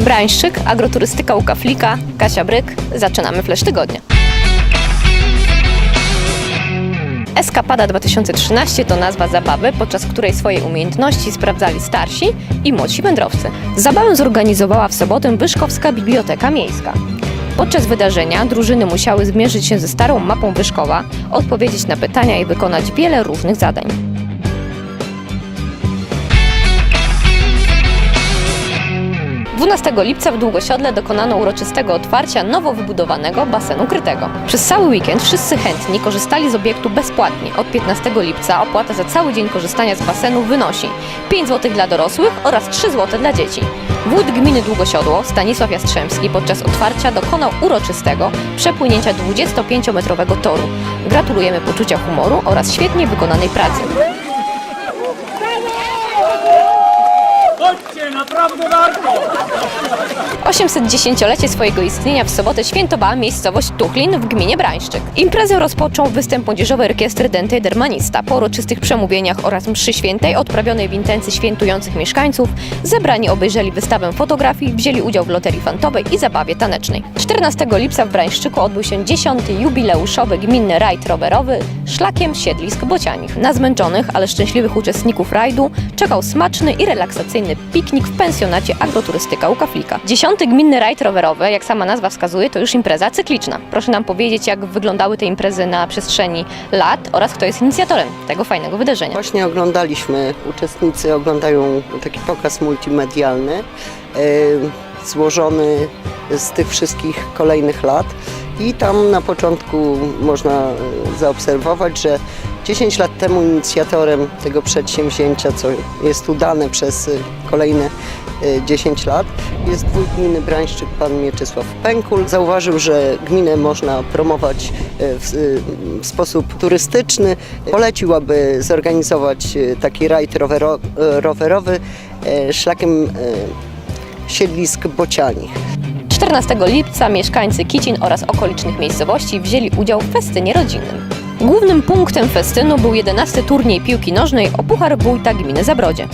Brańszczyk, agroturystyka u Kaflika, Kasia Bryk. Zaczynamy Flash Tygodnia. Eskapada 2013 to nazwa zabawy, podczas której swoje umiejętności sprawdzali starsi i młodsi wędrowcy. Zabawę zorganizowała w sobotę Wyszkowska Biblioteka Miejska. Podczas wydarzenia drużyny musiały zmierzyć się ze starą mapą Wyszkowa, odpowiedzieć na pytania i wykonać wiele różnych zadań. 12 lipca w Długosiodle dokonano uroczystego otwarcia nowo wybudowanego basenu krytego. Przez cały weekend wszyscy chętni korzystali z obiektu bezpłatnie. Od 15 lipca opłata za cały dzień korzystania z basenu wynosi 5 zł dla dorosłych oraz 3 zł dla dzieci. Wójt gminy Długosiodło Stanisław Jastrzębski podczas otwarcia dokonał uroczystego przepłynięcia 25-metrowego toru. Gratulujemy poczucia humoru oraz świetnie wykonanej pracy. naprawdę warto! 810-lecie swojego istnienia w sobotę świętowała miejscowość Tuchlin w gminie Brańszczyk. Imprezę rozpoczął występ młodzieżowej orkiestry Dente Dermanista. Po uroczystych przemówieniach oraz mszy świętej odprawionej w intencji świętujących mieszkańców zebrani obejrzeli wystawę fotografii, wzięli udział w loterii fantowej i zabawie tanecznej. 14 lipca w Brańszczyku odbył się 10. jubileuszowy gminny rajd rowerowy szlakiem siedlisk Bocianich. Na zmęczonych, ale szczęśliwych uczestników rajdu czekał smaczny i relaksacyjny piknik w pensjonacie agroturystyka u Kaflika. 10. gminny rajd rowerowy, jak sama nazwa wskazuje, to już impreza cykliczna. Proszę nam powiedzieć, jak wyglądały te imprezy na przestrzeni lat oraz kto jest inicjatorem tego fajnego wydarzenia. Właśnie oglądaliśmy, uczestnicy oglądają taki pokaz multimedialny, e, złożony z tych wszystkich kolejnych lat. I tam na początku można e, zaobserwować, że 10 lat temu inicjatorem tego przedsięwzięcia, co jest udane przez e, kolejne e, 10 lat, jest wójt gminy Brańszczyk, pan Mieczysław Pękul. Zauważył, że gminę można promować e, w, w sposób turystyczny. Polecił, aby zorganizować e, taki rajd rowero, e, rowerowy e, szlakiem e, siedlisk Bocianich. 14 lipca mieszkańcy Kicin oraz okolicznych miejscowości wzięli udział w festynie rodzinnym. Głównym punktem festynu był 11 turniej piłki nożnej o Puchar Wójta Gminy Zabrodzie.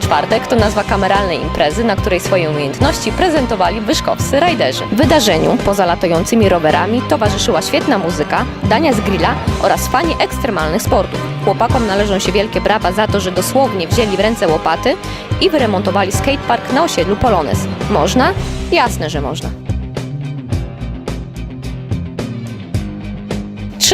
Czwartek to nazwa kameralnej imprezy, na której swoje umiejętności prezentowali wyszkowscy rajderzy. Wydarzeniu, poza latającymi rowerami, towarzyszyła świetna muzyka, dania z grilla oraz fani ekstremalnych sportów. Chłopakom należą się wielkie brawa za to, że dosłownie wzięli w ręce łopaty i wyremontowali skatepark na osiedlu Polones. Można? Jasne, że można.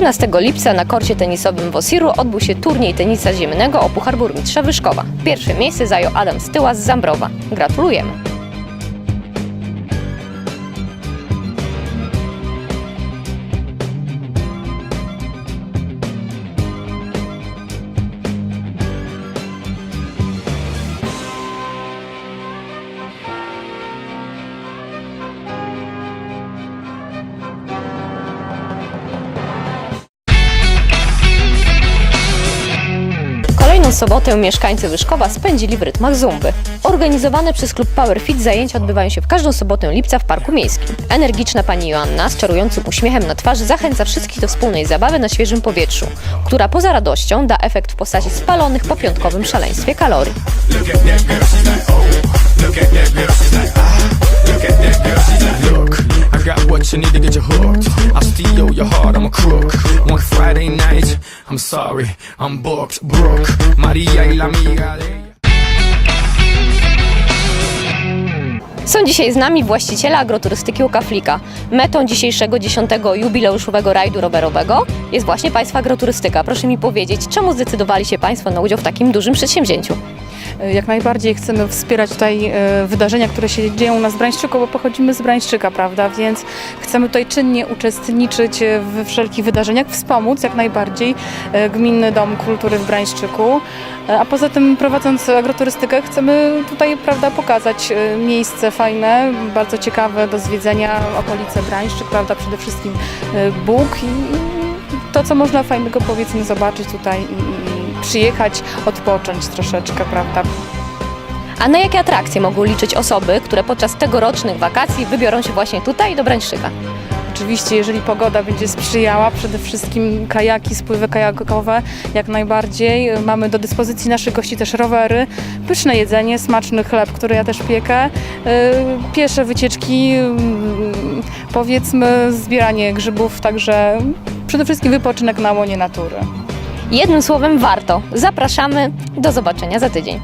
13 lipca na korcie tenisowym w Osiru odbył się turniej tenisa ziemnego o Puchar Burmistrza Wyszkowa. Pierwsze miejsce zajął Adam Styła z Zambrowa. Gratulujemy! Sobotę mieszkańcy Wyszkowa spędzili w rytmach zumby. Organizowane przez klub Power Fit zajęcia odbywają się w każdą sobotę lipca w Parku Miejskim. Energiczna pani Joanna z czarującym uśmiechem na twarzy zachęca wszystkich do wspólnej zabawy na świeżym powietrzu, która poza radością da efekt w postaci spalonych po piątkowym szaleństwie kalorii. Look, Got what you need to get you hooked. Steal your heart, I'm a crook. One Friday night, I'm sorry, I'm booked. Maria y la amiga de. Są dzisiaj z nami właściciele agroturystyki u Kaflika. Metą dzisiejszego 10. jubileuszowego rajdu rowerowego jest właśnie Państwa agroturystyka. Proszę mi powiedzieć, czemu zdecydowali się Państwo na udział w takim dużym przedsięwzięciu? Jak najbardziej chcemy wspierać tutaj e, wydarzenia, które się dzieją u nas w Brańszczyku, bo pochodzimy z Brańszczyka, prawda? Więc chcemy tutaj czynnie uczestniczyć e, we wszelkich wydarzeniach, wspomóc jak najbardziej e, Gminny Dom Kultury w Brańszczyku. E, A poza tym prowadząc agroturystykę chcemy tutaj, prawda, pokazać e, miejsce fajne, bardzo ciekawe do zwiedzenia, okolice Brańszczyk, prawda, przede wszystkim e, Bóg i to, co można fajnego powiedzmy zobaczyć tutaj i przyjechać, odpocząć troszeczkę, prawda? A na jakie atrakcje mogą liczyć osoby, które podczas tegorocznych wakacji wybiorą się właśnie tutaj do Brańszczyka? Oczywiście, jeżeli pogoda będzie sprzyjała, przede wszystkim kajaki, spływy kajakowe jak najbardziej. Mamy do dyspozycji naszych gości też rowery, pyszne jedzenie, smaczny chleb, który ja też piekę, yy, piesze wycieczki, yy, powiedzmy zbieranie grzybów, także przede wszystkim wypoczynek na łonie natury. Jednym słowem warto. Zapraszamy. Do zobaczenia za tydzień.